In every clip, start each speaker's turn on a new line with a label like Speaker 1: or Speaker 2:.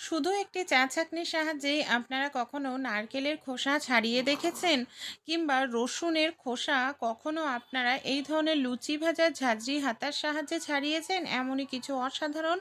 Speaker 1: শুধু একটি চা ছাঁকনির সাহায্যেই আপনারা কখনো নারকেলের খোসা ছাড়িয়ে দেখেছেন? কিংবা রসুনের খোসা কখনো আপনারা এই ধরনের লুচি ভাজা ঝাঁঝরি হাতার সাহায্যে ছাড়িয়েছেন? এমনই কিছু অসাধারণ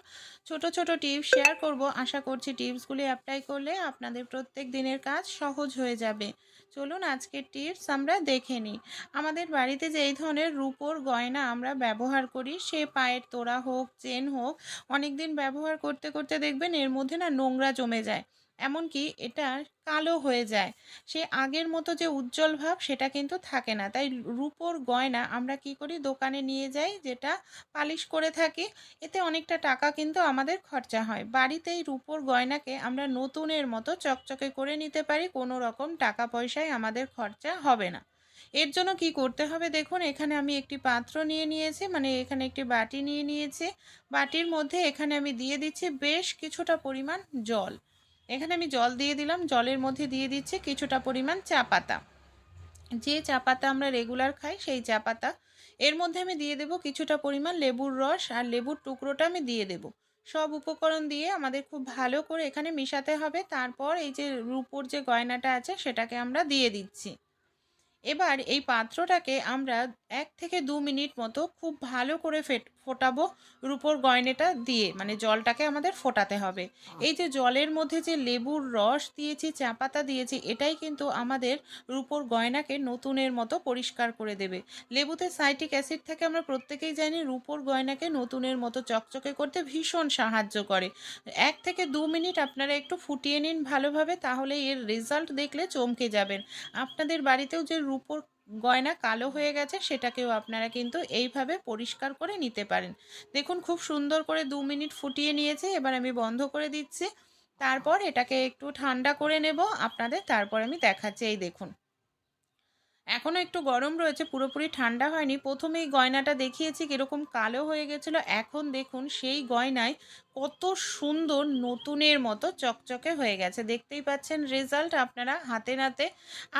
Speaker 1: ছোট ছোট টিপস শেয়ার করব। আশা করছি টিপসগুলি অ্যাপ্লাই করলে আপনাদের প্রত্যেক দিনের কাজ সহজ হয়ে যাবে। চলুন আজকের টিপস আমরা দেখে নিই। আমাদের বাড়িতে যেই ধরনের রূপোর গয়না আমরা ব্যবহার করি, সে পায়ের তোড়া হোক, চেন হোক অনেক দিন ব্যবহার করতে করতে দেখবেন এর মধ্যে না নোংরা জমে যায়। এমনকি এটা কালো হয়ে যায়। সে আগের মতো যে উজ্জ্বল ভাব, সেটা কিন্তু থাকে না। তাই রূপোর গয়না আমরা কি করি? দোকানে নিয়ে যাই, যেটা পালিশ করে থাকি। এতে অনেকটা টাকা কিন্তু আমাদের খরচা হয়। বাড়িতেই রূপোর গয়নাকে আমরা নতুনের মতো চকচকে করে নিতে পারি। কোনো রকম টাকা পয়সায় আমাদের খরচা হবে না। এর জন্য কি করতে হবে? দেখুন, এখানে আমি একটি পাত্র নিয়ে নিয়েছি মানে এখানে একটি বাটি নিয়ে নিয়েছি। বাটির মধ্যে এখানে আমি দিয়ে দিচ্ছি বেশ কিছুটা পরিমাণ জল। এখানে আমি জল দিয়ে দিলাম। জলের মধ্যে দিয়ে দিচ্ছি কিছুটা পরিমাণ চা পাতা। যে চা পাতা আমরা রেগুলার খাই, সেই চা পাতা। এর মধ্যে আমি দিয়ে দেব কিছুটা পরিমাণ লেবুর রস আর লেবুর টুকরোটা আমি দিয়ে দেব। সব উপকরণ দিয়ে আমাদের খুব ভালো করে এখানে মেশাতে হবে। তারপর এই যে রূপোর যে গয়নাটা আছে, সেটাকে আমরা দিয়ে দিচ্ছি। এবার এই পাত্রটাকে আমরা এক থেকে দু মিনিট মতো খুব ভালো করে ফেট ফোটাবো রুপোর গয়নাটা দিয়ে মানে জলটাকে আমাদের ফোটাতে হবে। এই যে জলের মধ্যে যে লেবুর রস দিয়েছি চা পাতা দিয়েছি এটাই কিন্তু আমাদের রুপোর গয়নাকে নতুনের মতো পরিষ্কার করে দেবে। লেবুতে সাইটিক অ্যাসিড থেকে আমরা প্রত্যেকেই জানি রুপোর গয়নাকে নতুনের মতো চকচকে করতে ভীষণ সাহায্য করে। এক থেকে দু মিনিট আপনারা একটু ফুটিয়ে নিন ভালোভাবে তাহলে এর রেজাল্ট দেখলে চমকে যাবেন। আপনাদের বাড়িতেও যে রূপোর গয়না কালো হয়ে গেছে, সেটাকেও আপনারা কিন্তু এইভাবে পরিষ্কার করে নিতে পারেন। দেখুন, খুব সুন্দর করে দু মিনিট ফুটিয়ে নিয়েছে, এবার আমি বন্ধ করে দিচ্ছি। তারপর এটাকে একটু ঠান্ডা করে নেব, আপনাদের তারপর আমি দেখাচ্ছি। এই দেখুন এখনও একটু গরম রয়েছে, পুরোপুরি ঠান্ডা হয়নি। প্রথমে এই গয়নাটা দেখিয়েছি কীরকম কালো হয়ে গেছিল, এখন দেখুন সেই গয়নায় কত সুন্দর নতুনের মতো চকচকে হয়ে গেছে। দেখতেই পাচ্ছেন রেজাল্ট আপনারা হাতে নাতে।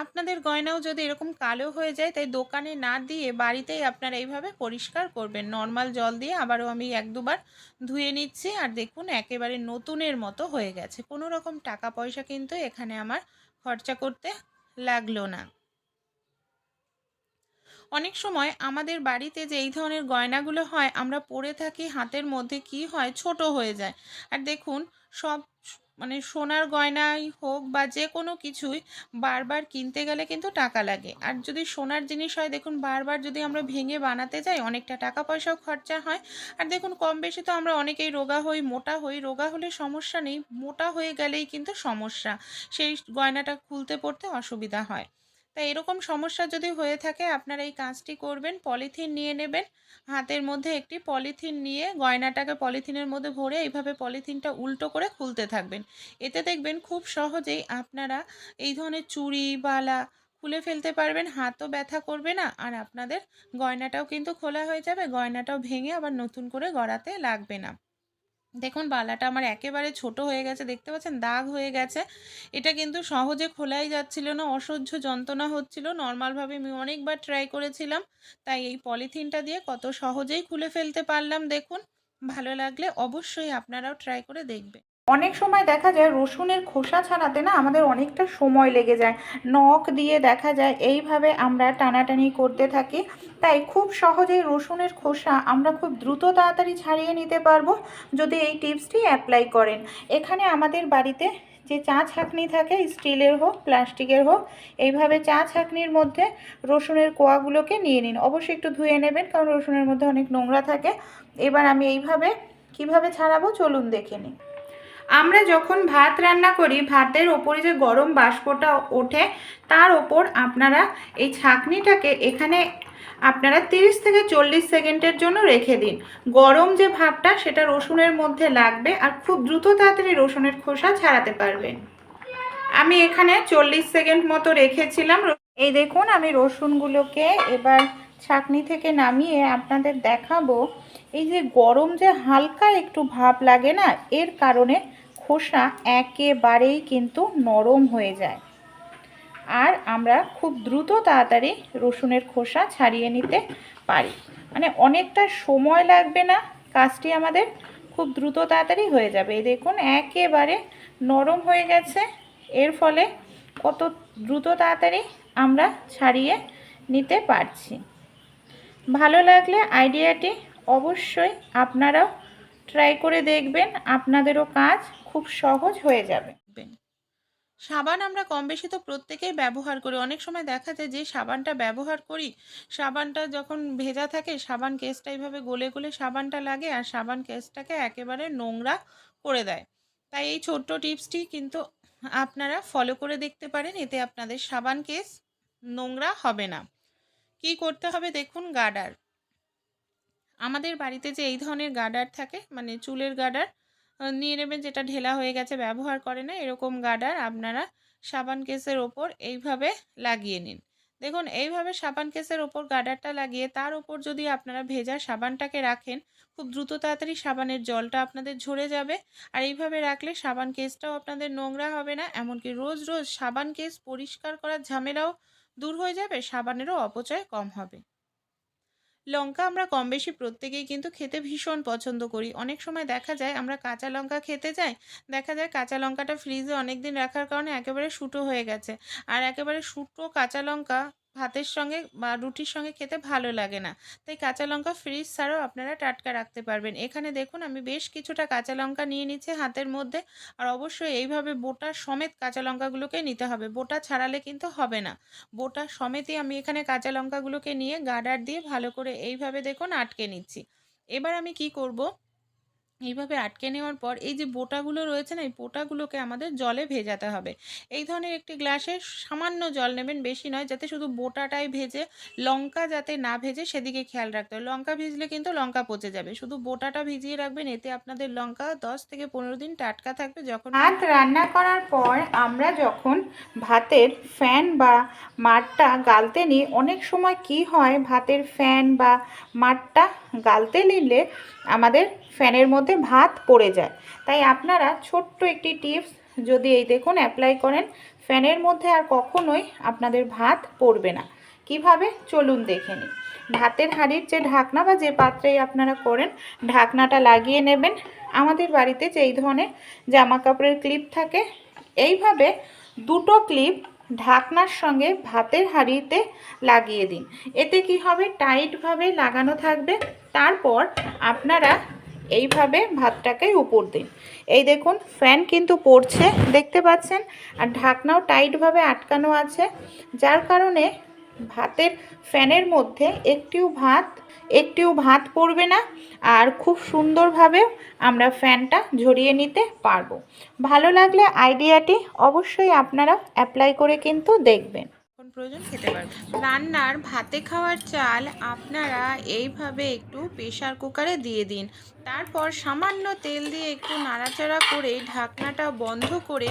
Speaker 1: আপনাদের গয়নাও যদি এরকম কালো হয়ে যায়, তাই দোকানে না দিয়ে বাড়িতেই আপনারা এইভাবে পরিষ্কার করবেন। নর্মাল জল দিয়ে আবারও আমি এক দুবার ধুয়ে নিচ্ছি আর দেখুন একেবারে নতুনের মতো হয়ে গেছে। কোনো রকম টাকা পয়সা কিন্তু এখানে আমার খরচা করতে লাগল না। অনেক সময় আমাদের বাড়িতে যে এই ধরনের গয়নাগুলো হয়, আমরা পরে থাকি হাতের মধ্যে কি হয় ছোট হয়ে যায়। আর দেখুন, সব মানে সোনার গয়নাই হোক বা যে কোনো কিছুই বারবার কিনতে গেলে কিন্তু টাকা লাগে। আর যদি সোনার জিনিস হয়, দেখুন বারবার যদি আমরা ভেঙে বানাতে যাই, অনেকটা টাকা পয়সাও খরচা হয়। আর দেখুন, কম বেশি তো আমরা অনেকেই রোগা হই, মোটা হই। রোগা হলে সমস্যা নেই, মোটা হয়ে গেলেই কিন্তু সমস্যা। সেই গয়নাটা খুলতে পড়তে অসুবিধা হয়। তাই এরকম সমস্যা যদি হয়ে থাকে, আপনারা এই কাজটি করবেন, পলিথিন নিয়ে নেবেন। হাতের মধ্যে একটি পলিথিন নিয়ে গয়নাটাকে পলিথিনের মধ্যে ভরে এইভাবে পলিথিনটা উল্টো করে খুলতে থাকবেন। এতে দেখবেন খুব সহজেই আপনারা এই ধরনের চুড়ি, বালা খুলে ফেলতে পারবেন, হাতও ব্যথা করবে না, আর আপনাদের গয়নাটাও কিন্তু খোলা হয়ে যাবে, গয়নাটাও ভেঙে আবার নতুন করে গড়াতে লাগবে না। দেখুন, বালাটা আমার একেবারে ছোট হয়ে গেছে, দেখতে পাচ্ছেন? দাগ হয়ে গেছে। এটা কিন্তু সহজে খোলাই যাচ্ছিল না, অসহ্য যন্ত্রণা হচ্ছিল। নর্মালভাবে আমি অনেকবার ট্রাই করেছিলাম, তাই এই পলিথিনটা দিয়ে কত সহজেই খুলে ফেলতে পারলাম। দেখুন, ভালো লাগলে অবশ্যই আপনারাও ট্রাই করে দেখবেন।
Speaker 2: অনেক সময় দেখা যায় রসুনের খোসা ছাড়াতে না আমাদের অনেকটা সময় লেগে যায়। নখ দিয়ে দেখা যায় এইভাবে আমরা টানাটানি করতে থাকি। তাই খুব সহজেই রসুনের খোসা আমরা খুব দ্রুত তাড়াতাড়ি ছাড়িয়ে নিতে পারব। যদি এই টিপসটি অ্যাপ্লাই করেন। এখানে আমাদের বাড়িতে যে চা ছাঁকনি থাকে, স্টিলের হোক, প্লাস্টিকের হোক, এইভাবে চা ছাঁকনির মধ্যে রসুনের কোয়াগুলোকে নিয়ে নিন। অবশ্যই একটু ধুয়ে নেবেন, কারণ রসুনের মধ্যে অনেক নোংরা থাকে। এবার আমি এইভাবে কীভাবে ছাড়াবো চলুন দেখে নিই। আমরা যখন ভাত রান্না করি, ভাতের ওপরে যে গরম বাষ্পটা ওঠে, তার ওপর আপনারা এই ছাঁকনিটাকে এখানে আপনারা 30 থেকে চল্লিশ সেকেন্ডের জন্য রেখে দিন। গরম যে ভাবটা, সেটা রসুনের মধ্যে লাগবে আর খুব দ্রুত তাড়াতাড়ি রসুনের খোসা ছাড়াতে পারবেন। আমি এখানে চল্লিশ সেকেন্ড মতো রেখেছিলাম। এই দেখুন, আমি রসুনগুলোকে এবার ছাঁকনি থেকে নামিয়ে আপনাদের দেখাবো। এই যে গরম যে হালকা একটু ভাব লাগে না, এর কারণে খোসা একেবারেই কিন্তু নরম হয়ে যায়। আর আমরা খুব দ্রুত তাড়াতাড়ি রসুনের খোসা ছাড়িয়ে নিতে পারি। মানে অনেকটা সময় লাগবে না, কাজটি আমাদের খুব দ্রুত তাড়াতাড়ি হয়ে যাবে। এই দেখুন, একেবারে নরম হয়ে গেছে। এর ফলে কত দ্রুত তাড়াতাড়ি আমরা ছাড়িয়ে নিতে পারছি। ভালো লাগলে আইডিয়াটি অবশ্যই আপনারাও ট্রাই করে দেখবেন আপনাদেরও কাজ খুব সহজ হয়ে যাবে।
Speaker 1: সাবান আমরা কম বেশি তো প্রত্যেকেই ব্যবহার করি। অনেক সময় দেখা যায় যে সাবানটা ব্যবহার করি, সাবানটা যখন ভেজা থাকে, সাবান কেসটা এইভাবে গলে গলে সাবানটা লাগে আর সাবান কেসটাকে একেবারে নোংরা করে দেয়। তাই এই ছোট্ট টিপসটি কিন্তু আপনারা ফলো করে দেখতে পারেন, এতে আপনাদের সাবান কেস নোংরা হবে না। কি করতে হবে দেখুন গার্ডার। আমাদের বাড়িতে যে এই ধরনের গার্ডার থাকে মানে চুলের গার্ডার নিয়ে নেবেন যেটা ঢেলা হয়ে গেছে, ব্যবহার করে না, এরকম গার্ডার আপনারা সাবান কেসের ওপর এইভাবে লাগিয়ে নিন। দেখুন, এইভাবে সাবান কেসের ওপর গার্ডারটা লাগিয়ে, তার ওপর যদি আপনারা ভেজা সাবানটাকে রাখেন, খুব দ্রুত তাড়াতাড়ি সাবানের জলটা আপনাদের ঝরে যাবে। আর এইভাবে রাখলে সাবান কেসটাও আপনাদের নোংরা হবে না, এমনকি রোজ রোজ সাবান কেস পরিষ্কার করার ঝামেলাও দূর হয়ে যাবে, সাবানেরও অপচয় কম হবে। লঙ্কা আমরা কম বেশি প্রত্যেকেই কিন্তু খেতে ভীষণ পছন্দ করি। অনেক সময় দেখা যায় আমরা কাঁচা লঙ্কা খেতে যাই, দেখা যায় কাঁচা লঙ্কাটা ফ্রিজে অনেক দিন রাখার কারণে একেবারে শুটো হয়ে গেছে। আর একেবারে শুটো কাঁচা লঙ্কা ভাতের সঙ্গে বা রুটির সঙ্গে খেতে ভালো লাগে না। তাই কাঁচা লঙ্কা ফ্রিজ ছাড়াও আপনারা টাটকা রাখতে পারবেন। এখানে দেখুন, আমি বেশ কিছুটা কাঁচা লঙ্কা নিয়ে নিচ্ছি হাতের মধ্যে। আর অবশ্যই এইভাবে বোটা সমেত কাঁচা লঙ্কাগুলোকে নিতে হবে। বোটা ছাড়ালে কিন্তু হবে না। বোটা সমেতই আমি এখানে কাঁচা লঙ্কাগুলোকে নিয়ে গার্ডার দিয়ে ভালো করে এইভাবে দেখুন আটকে নিচ্ছি। এবার আমি কি করব? এইভাবে আটকে নেওয়ার পর এই যে বোটাগুলো রয়েছে না, এই বোটাগুলোকে আমাদের জলে ভেজাতে হবে। এই ধরনের একটি গ্লাসে সামান্য জল নেবেন, বেশি নয়, যাতে শুধু বোটাটাই ভেজে, লঙ্কা যাতে না ভেজে সেদিকে খেয়াল রাখতে হবে। লঙ্কা ভিজলে কিন্তু লঙ্কা পচে যাবে। শুধু বোটাটা ভিজিয়ে রাখবেন, এতে আপনাদের লঙ্কা দশ থেকে পনেরো দিন টাটকা থাকবে। যখন
Speaker 2: ভাত রান্না করার পর আমরা যখন ভাতের ফ্যান বা মাঠটা গালতে নিই, অনেক সময় কি হয়, ভাতের ফ্যান বা মাঠটা গালতে নিলে আমাদের ফ্যানের মধ্যে ভাত পড়ে যায়। তাই আপনারা ছোট্ট একটি টিপস যদি এই দেখুন অ্যাপ্লাই করেন, ফ্যানের মধ্যে আর কখনোই আপনাদের ভাত পড়বে না। কীভাবে? চলুন দেখে নিই। ভাতের হাঁড়ির যে ঢাকনা বা যে পাত্রেই আপনারা করেন, ঢাকনাটা লাগিয়ে নেবেন। আমাদের বাড়িতে যে এই ধরনের জামা কাপড়ের ক্লিপ থাকে, এইভাবে দুটো ক্লিপ ঢাকনার সঙ্গে ভাতের হাঁড়িতে লাগিয়ে দিন। এতে কি হবে? টাইটভাবে লাগানো থাকবে। তারপর আপনারা এইভাবে ভাতটাকে উপর দিন। এই দেখুন, ফ্যান কিন্তু পড়ছে, দেখতে পাচ্ছেন? আর ঢাকনাও টাইটভাবে আটকানো আছে, যার কারণে ভাতের ফ্যানের মধ্যে একটিও ভাত একটিও ভাত পড়বে না, আর খুব সুন্দরভাবে আমরা ফ্যানটা ঝরিয়ে নিতে পারব। ভালো লাগলে আইডিয়াটি অবশ্যই আপনারা অ্যাপ্লাই করে কিন্তু দেখবেন।
Speaker 1: প্রয়োজন, খেতে পারবেন রান্নার ভাতে খাওয়ার চাল আপনারা এইভাবে একটু প্রেশার কুকারে দিয়ে দিন। তারপর সামান্য তেল দিয়ে একটু নাড়াচাড়া করে ঢাকনাটা বন্ধ করে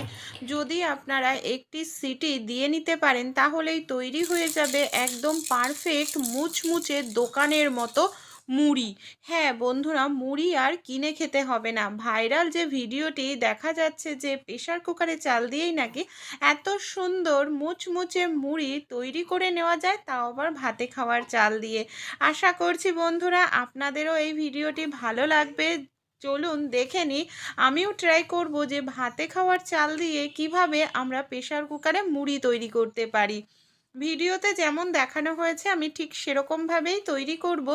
Speaker 1: যদি আপনারা একটি সিটি দিয়ে নিতে পারেন, তাহলেই তৈরি হয়ে যাবে একদম পারফেক্ট মুচমুচে দোকানের মতো মুড়ি। হ্যাঁ বন্ধুরা, মুড়ি আর কিনে খেতে হবে না। ভাইরাল যে ভিডিওটি দেখা যাচ্ছে যে প্রেশার কুকারে চাল দিয়েই নাকি এত সুন্দর মুচমুচে মুড়ি তৈরি করে নেওয়া যায়, তাও আবার ভাতে খাওয়ার চাল দিয়ে। আশা করছি বন্ধুরা, আপনাদেরও এই ভিডিওটি ভালো লাগবে। চলুন দেখে নিই, আমিও ট্রাই করব যে ভাতে খাওয়ার চাল দিয়ে কীভাবে আমরা প্রেশার কুকারে মুড়ি তৈরি করতে পারি। ভিডিওতে যেমন দেখানো হয়েছে, আমি ঠিক সেরকমভাবেই তৈরি করব।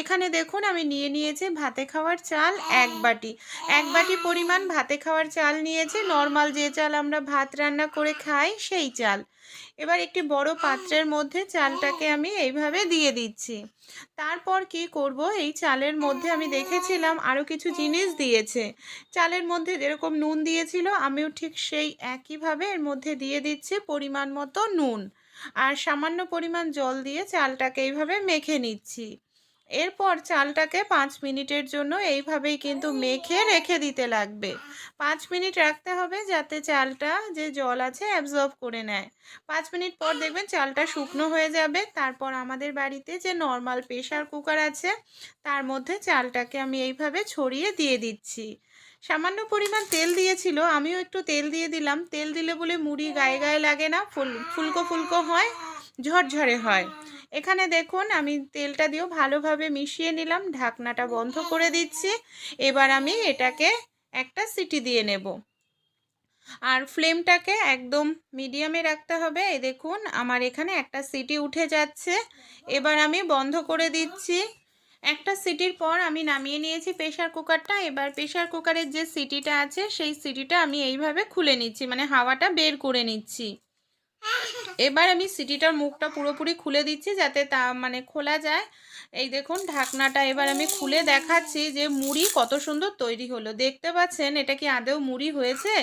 Speaker 1: এখানে দেখুন, আমি নিয়ে নিয়েছি ভাতে খাওয়ার চাল এক বাটি। এক বাটি পরিমাণ ভাতে খাওয়ার চাল নিয়েছি। নর্মাল যে চাল আমরা ভাত রান্না করে খাই, সেই চাল। এবার একটি বড় পাত্রের মধ্যে চালটাকে আমি এইভাবে দিয়ে দিচ্ছি। তারপর কি করব? এই চালের মধ্যে আমি দেখেছিলাম আরও কিছু জিনিস দিয়েছে। চালের মধ্যে যেরকম নুন দিয়েছিল, আমিও ঠিক সেই একইভাবে এর মধ্যে দিয়ে দিচ্ছি পরিমাণ মতো নুন। আর সামান্য পরিমাণ জল দিয়ে চালটাকে এইভাবে মেখে নিচ্ছি। এরপর চালটাকে পাঁচ মিনিটের জন্য এইভাবেই কিন্তু মেখে রেখে দিতে লাগবে। পাঁচ মিনিট রাখতে হবে যাতে চালটা যে জল আছে অ্যাবজর্ব করে নেয়। পাঁচ মিনিট পর দেখবেন চালটা শুকনো হয়ে যাবে। তারপর আমাদের বাড়িতে যে নর্মাল প্রেশার কুকার আছে, তার মধ্যে চালটাকে আমি এইভাবে ছড়িয়ে দিয়ে দিচ্ছি। সামান্য পরিমাণ তেল দিয়েছিল, আমিও একটু তেল দিয়ে দিলাম। তেল দিলে বলে মুড়ি গায়ে গায়ে লাগে না, ফুল, ফুলকো ফুলকো হয়, ঝরঝরে হয়। এখানে দেখুন, আমি তেলটা দিয়েও ভালোভাবে মিশিয়ে নিলাম, ঢাকনাটা বন্ধ করে দিচ্ছি। এবার আমি এটাকে একটা সিটি দিয়ে নেব। আর ফ্লেমটাকে একদম মিডিয়ামে রাখতে হবে। এই দেখুন, আমার এখানে একটা সিটি উঠে যাচ্ছে। এবার আমি বন্ধ করে দিচ্ছি। একটা সিটির পর আমি নামিয়ে নিয়েছি প্রেশার কুকারটা। এবার প্রেশার কুকারের যে সিটিটা আছে, সেই সিটিটা আমি এইভাবে খুলে নিচ্ছি মানে হাওয়াটা বের করে নিচ্ছি। এবার আমি সিটিটার মুখটা পুরোপুরি খুলে দিচ্ছি যাতে তা মানে খোলা যায়। এই দেখুন ঢাকনাটা এবার আমি খুলে দেখাচ্ছি যে মুড়ি কত সুন্দর তৈরি হলো। দেখতে পাচ্ছেন, এটা কি আদেও মুড়ি হয়েছে?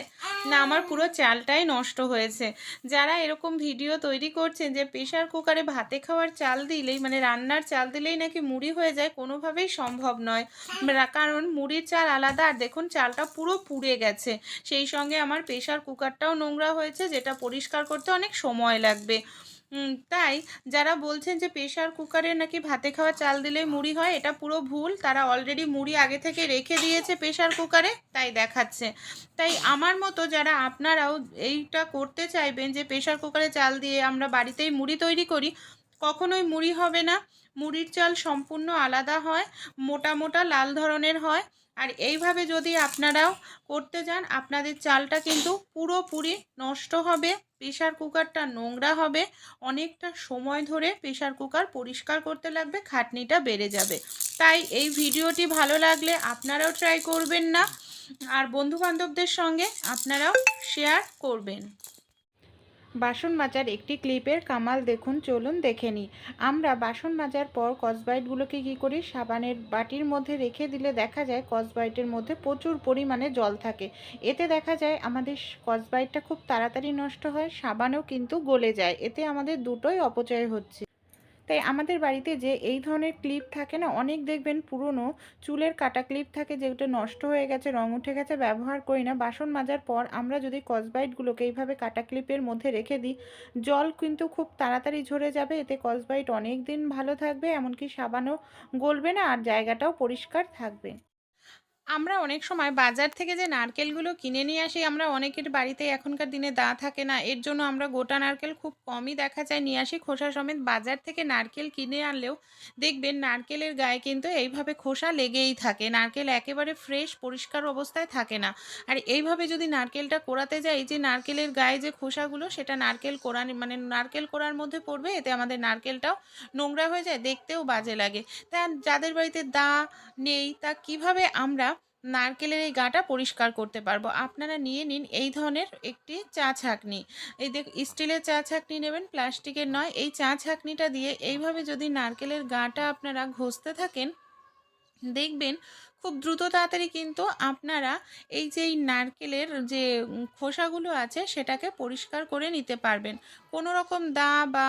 Speaker 1: না, আমার পুরো চালটাই নষ্ট হয়েছে। যারা এরকম ভিডিও তৈরি করছেন যে প্রেশার কুকারে ভাতে খাওয়ার চাল দিলেই মানে রান্নার চাল দিলেই নাকি মুড়ি হয়ে যায়, কোনোভাবেই সম্ভব নয়। কারণ মুড়ির চাল আলাদা, আর দেখুন চালটা পুরো পুড়ে গেছে। সেই সঙ্গে আমার প্রেশার কুকারটাও নোংরা হয়েছে, যেটা পরিষ্কার করতে অনেক সময় লাগবে। তাই যারা বলছেন যে প্রেশার কুকারে নাকি ভাতে খাওয়া চাল দিলে মুড়ি হয়, এটা পুরো ভুল। তারা অলরেডি মুড়ি আগে থেকে রেখে দিয়েছে প্রেশার কুকারে, তাই দেখাচ্ছে। তাই আমার মতো যারা আপনারাও এইটা করতে চাইবেন যে প্রেশার কুকারে চাল দিয়ে আমরা বাড়িতেই মুড়ি তৈরি করি, কখনোই মুড়ি হবে না। মুড়ির চাল সম্পূর্ণ আলাদা হয়, মোটা মোটা লাল ধরনের হয়। আর এইভাবে যদি আপনারাও করতে যান, আপনাদের চালটা কিন্তু পুরোপুরি নষ্ট হবে প্রেশার কুকারটা নোংরা হবে, অনেকটা সময় ধরে প্রেশার কুকার পরিষ্কার করতে লাগবে, খাটনিটা বেড়ে যাবে। তাই এই ভিডিওটি ভালো লাগলে আপনারাও ট্রাই করবেন না, আর বন্ধু বান্ধবদের সঙ্গে আপনারাও শেয়ার করবেন। বাসন মাজার একটি ক্লিপের কামাল দেখুন, চলুন দেখে নিই। আমরা বাসন মাজার পর কসবাইটগুলোকে কি করি? সাবানের বাটির মধ্যে রেখে দিলে দেখা যায় কসবাইটের মধ্যে প্রচুর পরিমাণে জল থাকে। এতে দেখা যায় আমাদের কসবাইটটা খুব তাড়াতাড়ি নষ্ট হয়, সাবানও কিন্তু গলে যায়। এতে আমাদের দুটোই অপচয় হচ্ছে। তাই আমাদের বাড়িতে যে এই ধরনের ক্লিপ থাকে না, অনেক দেখবেন পুরনো চুলের কাটা ক্লিপ থাকে যেগুলো নষ্ট হয়ে গেছে, রং উঠে গেছে, ব্যবহার করি না। বাসন মাজার পর আমরা যদি কসবাইটগুলোকে এইভাবে কাটা ক্লিপের মধ্যে রেখে দিই, জল কিন্তু খুব তাড়াতাড়ি ঝরে যাবে। এতে কসবাইট অনেক দিন ভালো থাকবে, এমনকি সাবানও গলবে না আর জায়গাটাও পরিষ্কার থাকবে। আমরা অনেক সময় বাজার থেকে যে নারকেলগুলো কিনে নিয়ে আসি, আমরা অনেকের বাড়িতে এখনকার দিনে দা থাকে না। এর জন্য আমরা গোটা নারকেল খুব কমই দেখা যায় নিয়ে আসি। খোসা সমেত বাজার থেকে নারকেল কিনে আনলেও দেখবেন নারকেলের গায়ে কিন্তু এইভাবে খোসা লেগেই থাকে। নারকেল একেবারে ফ্রেশ, পরিষ্কার অবস্থায় থাকে না। আর এইভাবে যদি নারকেলটা কোড়াতে যাই, যে নারকেলের গায়ে যে খোসাগুলো, সেটা নারকেল কোড়ান মানে নারকেল কোড়ার মধ্যে পড়বে, এতে আমাদের নারকেলটাও নোংরা হয়ে যায়, দেখতেও বাজে লাগে। তা যাদের বাড়িতে দা নেই, তা কীভাবে আমরা নারকেলের এই গাটা পরিষ্কার করতে পারব। আপনারা নিয়ে নিন এই ধরনের একটি চা ছাঁকনি। এই দেখ, স্টিলের চা ছাঁকনি নেবেন, প্লাস্টিকের নয়। এই চা ছাঁকনিটা দিয়ে এইভাবে যদি নারকেলের গাটা আপনারা ঘষতে থাকেন, দেখবেন খুব দ্রুত তাড়াতাড়ি কিন্তু আপনারা এই যে এই নারকেলের যে খোসাগুলো আছে সেটাকে পরিষ্কার করে নিতে পারবেন। কোনো রকম দা বা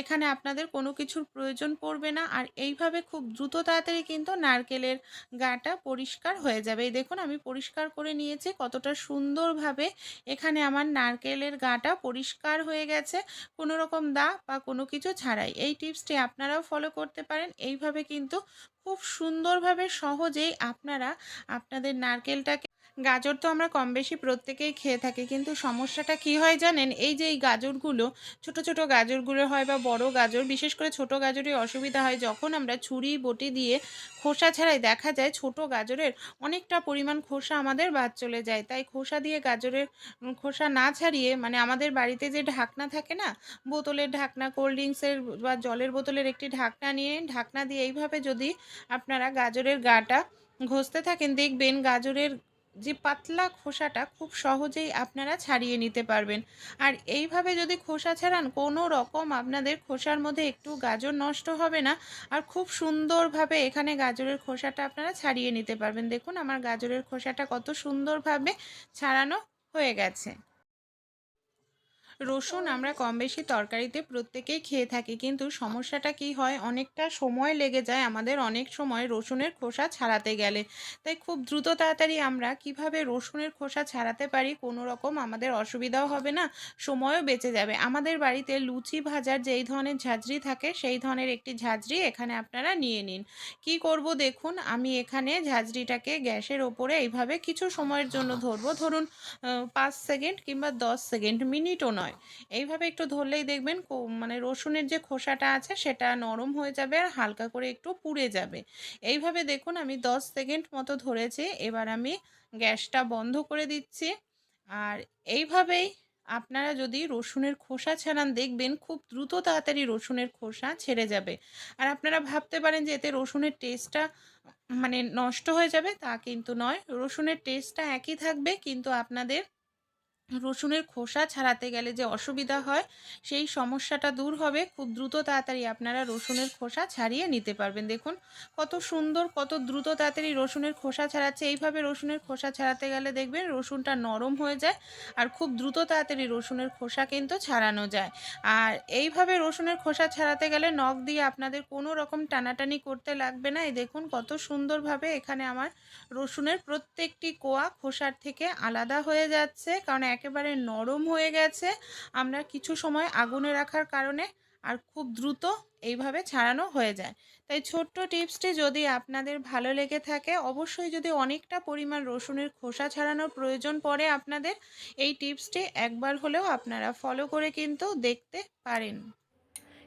Speaker 1: এখানে আপনাদের কোনো কিছুর প্রয়োজন পড়বে না। আর এইভাবে খুব দ্রুত তাড়াতাড়ি কিন্তু নারকেলের গাটা পরিষ্কার হয়ে যাবে। এই দেখুন আমি পরিষ্কার করে নিয়েছি, কতটা সুন্দরভাবে এখানে আমার নারকেলের গাটা পরিষ্কার হয়ে গেছে। কোনো রকম দা বা কোনো কিছু ছাড়াই। এই টিপসটি আপনারাও ফলো করতে পারেন। এইভাবে কিন্তু খুব সুন্দরভাবে সহজেই আপনারা আপনাদের নারকেলটাকে গাজর তো আমরা কম বেশি প্রত্যেকেই খেয়ে থাকি, কিন্তু সমস্যাটা কি হয় জানেন? এই যে এই গাজরগুলো, ছোট ছোট গাজরগুলো হয় বা বড় গাজর, বিশেষ করে ছোট গাজরের অসুবিধা হয় যখন আমরা ছুরি, বটি দিয়ে খোসা ছাড়াই দেখা যায় ছোট গাজরের অনেকটা পরিমাণ খোসা আমাদের বাদ চলে যায়। তাই খোসা দিয়ে গাজরের খোসা না ছাড়িয়ে মানে আমাদের বাড়িতে যে ঢাকনা থাকে না, বোতলের ঢাকনা কোল্ড ড্রিঙ্কসের বা জলের বোতলের একটি ঢাকনা নিয়ে, ঢাকনা দিয়ে এইভাবে যদি আপনারা গাজরের গাটা ঘষতে থাকেন, দেখবেন গাজরের যে পাতলা খোসাটা খুব সহজেই আপনারা ছাড়িয়ে নিতে পারবেন। আর এইভাবে যদি খোসা ছাড়ান, কোনো রকম আপনাদের খোসার মধ্যে একটু গাজর নষ্ট হবে না। আর খুব সুন্দরভাবে এখানে গাজরের খোসাটা আপনারা ছাড়িয়ে নিতে পারবেন। দেখুন, আমার গাজরের খোসাটা কত সুন্দরভাবে ছাড়ানো হয়ে গেছে। রসুন আমরা কম বেশি তরকারিতে প্রত্যেকেই খেয়ে থাকি, কিন্তু সমস্যাটা কি হয়? অনেকটা সময় লেগে যায়, আমাদের অনেক সময় রসুনের খোসা ছাড়াতে গেলে। তাই খুব দ্রুত তাড়াতাড়ি আমরা কীভাবে রসুনের খোসা ছাড়াতে পারি কোনো রকম আমাদের অসুবিধাও হবে না, সময়ও বেঁচে যাবে। আমাদের বাড়িতে লুচি ভাজার যেই ধরনের ঝাঁঝরি থাকে, সেই ধরনের একটি ঝাঁঝরি এখানে আপনারা নিয়ে নিন। কি করব দেখুন, আমি এখানে ঝাঁঝরিটাকে গ্যাসের ওপরে এইভাবে কিছু সময়ের জন্য ধরবো। ধরুন পাঁচ সেকেন্ড কিংবা দশ সেকেন্ড, মিনিটও নয়। হয়। এইভাবে একটু ধরলেই দেখবেন মানে রসুনের যে খোসাটা আছে সেটা নরম হয়ে যাবে আর হালকা করে একটু পুড়ে যাবে। এইভাবে দেখুন আমি দশ সেকেন্ড মতো ধরেছি, এবার আমি গ্যাসটা বন্ধ করে দিচ্ছি। আর এইভাবেই আপনারা যদি রসুনের খোসা ছাড়ান দেখবেন খুব দ্রুত তাড়াতাড়ি রসুনের খোসা ছেড়ে যাবে। আর আপনারা ভাবতে পারেন যে এতে রসুনের টেস্টটা মানে নষ্ট হয়ে যাবে, তা কিন্তু নয়। রসুনের টেস্টটা একই থাকবে, কিন্তু আপনাদের রসুনের খোসা ছাড়াতে গেলে যে অসুবিধা হয়, সেই সমস্যাটা দূর হবে। খুব দ্রুত তাড়াতাড়ি আপনারা রসুনের খোসা ছাড়িয়ে নিতে পারবেন। দেখুন, কত সুন্দর, কত দ্রুত তাড়াতাড়ি রসুনের খোসা ছাড়াচ্ছে। এইভাবে রসুনের খোসা ছাড়াতে গেলে দেখবেন রসুনটা নরম হয়ে যায় আর খুব দ্রুত তাড়াতাড়ি রসুনের খোসা কিন্তু ছাড়ানো যায়। আর এইভাবে রসুনের খোসা ছাড়াতে গেলে নখ দিয়ে আপনাদের কোনো রকম টানাটানি করতে লাগবে না। এই দেখুন, কত সুন্দরভাবে এখানে আমার রসুনের প্রত্যেকটি কোয়া খোসার থেকে আলাদা হয়ে যাচ্ছে। কারণ একেবারে নরম হয়ে গেছে। আমরা কিছু সময় আগুনে রাখার কারণে আর খুব দ্রুত এইভাবে ছাড়ানো হয়ে যায়। তাই ছোট্ট টিপসটি যদি আপনাদের ভালো লেগে থাকে, অবশ্যই যদি অনেকটা পরিমাণ রসুনের খোসা ছাড়ানোর প্রয়োজন পড়ে আপনাদের, এই টিপসটি একবার হলেও আপনারা ফলো করে কিন্তু দেখতে পারেন।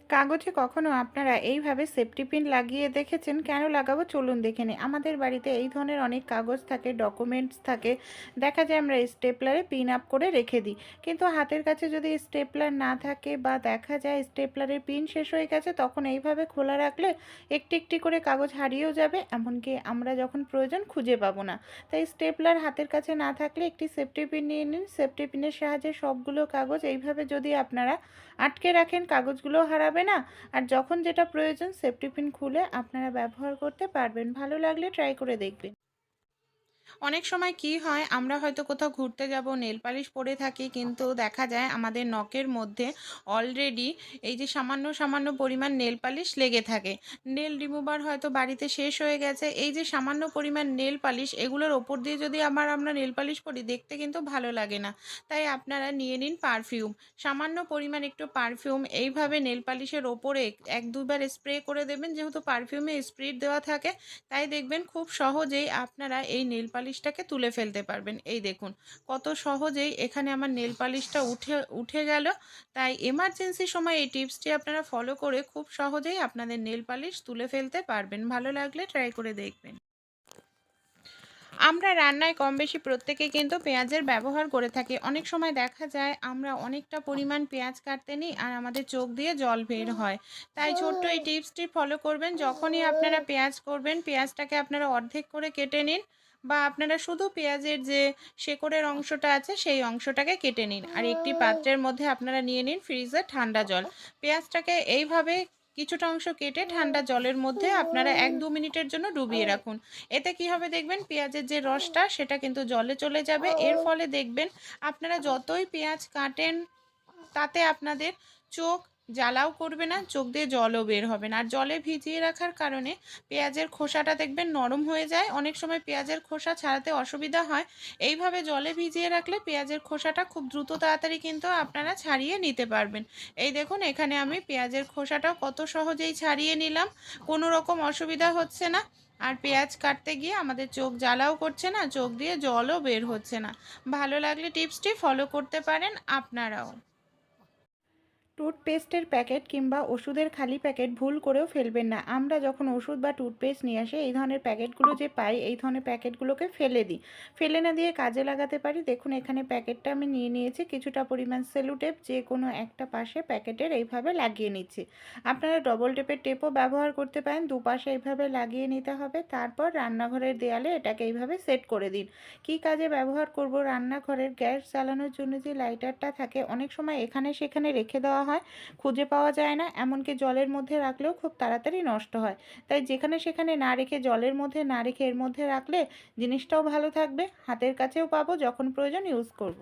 Speaker 2: কাগজে কখনো আপনারা এইভাবে সেফটি পিন লাগিয়ে দেখেছেন? কেন লাগাবো? চলুন দেখে নিই। আমাদের বাড়িতে এই ধরনের অনেক কাগজ থাকে ডকুমেন্টস থাকে। দেখা যায় আমরা স্টেপলারে পিন আপ করে রেখে দিই। কিন্তু হাতের কাছে যদি স্টেপলার না থাকে বা দেখা যায় স্টেপলারের পিন শেষ হয়ে গেছে, তখন এইভাবে খোলা রাখলে একটি একটি করে কাগজ হারিয়েও যাবে। এমনকি আমরা যখন প্রয়োজন খুঁজে পাবো না। তাই স্টেপলার হাতের কাছে না থাকলে একটি সেফটি পিন নিয়ে নিন। সেফটি পিনের সাহায্যে সবগুলো কাগজ এইভাবে যদি আপনারা আটকে রাখেন কাগজগুলো হারাবে। না? আর যখন যেটা প্রয়োজন সেফটি পিন খুলে আপনারা ব্যবহার করতে পারবেন। ভালো লাগলে ট্রাই করে দেখবেন।
Speaker 1: অনেক সময় কি হয়, আমরা হয়তো কোথাও ঘুরতে যাব, নেল পালিশ পরে থাকি, কিন্তু দেখা যায় আমাদের নখের মধ্যে অলরেডি এই যে সামান্য সামান্য পরিমাণ নেল পালিশ লেগে থাকে। নেল রিমুভার হয়তো বাড়িতে শেষ হয়ে গেছে, এই যে সামান্য পরিমাণ নেল পালিশ, এগুলোর ওপর দিয়ে যদি আমার আমরা নেল পালিশ পরি, দেখতে কিন্তু ভালো লাগে না। তাই আপনারা নিয়ে নিন পারফিউম সামান্য পরিমাণ একটু পারফিউম এইভাবে নেল পালিশের ওপরে এক দুবার স্প্রে করে দেবেন, যেহেতু পারফিউমে স্প্রিট দেওয়া থাকে, তাই দেখবেন খুব সহজেই আপনারা এই নেল পালিশটাকে তুলে ফেলতে পারবেন। এই দেখুন, কত সহজেই এখানে আমার নেল পালিশটা উঠে উঠে গেল। তাই এমার্জেন্সি সময় এই টিপসটি আপনারা ফলো করে খুব সহজেই আপনাদের নেল পালিশ তুলে ফেলতে পারবেন। ভালো লাগলে ট্রাই করে দেখবেন। আমরা রান্নায় কম বেশি প্রত্যেকে কিন্তু পেঁয়াজের ব্যবহার করে থাকি। অনেক সময় দেখা যায় আমরা অনেকটা পরিমাণ পেঁয়াজ কাটতে নিই আর আমাদের চোখ দিয়ে জল বের হয়। তাই ছোট্ট এই টিপসটি ফলো করবেন। যখনই আপনারা পেঁয়াজ করবেন, পেঁয়াজটাকে আপনারা অর্ধেক করে কেটে নিন। বা আপনারা শুধু পেঁয়াজের যে শেকড়ের অংশটা আছে, সেই অংশটাকে কেটে নিন। আর একটি পাত্রের মধ্যে আপনারা নিয়ে নিন ফ্রিজে ঠান্ডা জল। পেঁয়াজটাকে এইভাবে কিছুটা অংশ কেটে ঠান্ডা জলের মধ্যে আপনারা এক দু মিনিটের জন্য ডুবিয়ে রাখুন। এতে কি হবে দেখবেন, পেঁয়াজের যে রসটা, সেটা কিন্তু জলে চলে যাবে। এর ফলে দেখবেন, আপনারা যতই পেঁয়াজ কাটেন, তাতে আপনাদের চোখ জ্বালাও করবে না, চোখ দিয়ে জলও বের হবে না। আর জলে ভিজিয়ে রাখার কারণে পেঁয়াজের খোসাটা দেখবেন নরম হয়ে যায়। অনেক সময় পেঁয়াজের খোসা ছাড়াতে অসুবিধা হয়। এইভাবে জলে ভিজিয়ে রাখলে পেঁয়াজের খোসাটা খুব দ্রুত তাড়াতাড়ি কিন্তু আপনারা ছাড়িয়ে নিতে পারবেন। এই দেখুন, এখানে আমি পেঁয়াজের খোসাটাও কত সহজেই ছাড়িয়ে নিলাম। কোনো রকম অসুবিধা হচ্ছে না। আর পেঁয়াজ কাটতে গিয়ে আমাদের চোখ জ্বালাও করছে না, চোখ দিয়ে জলও বের হচ্ছে না। ভালো লাগলে টিপসটি ফলো করতে পারেন আপনারাও।
Speaker 2: টুথপেস্টের প্যাকেট কিংবা ওষুধের খালি প্যাকেট ভুল করেও ফেলবেন না। আমরা যখন ওষুধ বা টুথপেস্ট নিয়ে আসি, এই ধরনের প্যাকেটগুলো যে পাই, এই ধরনের প্যাকেটগুলোকে ফেলে দিই। ফেলে না দিয়ে কাজে লাগাতে পারি। দেখুন, এখানে প্যাকেটটা আমি নিয়ে নিয়েছি। কিছুটা পরিমাণ সেলুটেপ, যে কোনো একটা পাশে প্যাকেটের এইভাবে লাগিয়ে নিচ্ছি। আপনারা ডবল টেপের টেপও ব্যবহার করতে পারেন। দুপাশে এইভাবে লাগিয়ে নিতে হবে। তারপর রান্নাঘরের দেয়ালে এটাকে এইভাবে সেট করে দিন। কি কাজে ব্যবহার করব? রান্নাঘরের গ্যাস জ্বালানোর জন্য যে লাইটারটা থাকে, অনেক সময় এখানে সেখানে রেখে দেওয়া হয়, খুঁজে পাওয়া যায় না, এমনকি জলের মধ্যে রাখলেও খুব তাড়াতাড়ি নষ্ট হয়। তাই যেখানে সেখানে না রেখে জলের মধ্যে, না রেখে এর মধ্যে রাখলে জিনিসটাও ভালো থাকবে, হাতের কাছেও পাবো যখন প্রয়োজন ইউজ করব।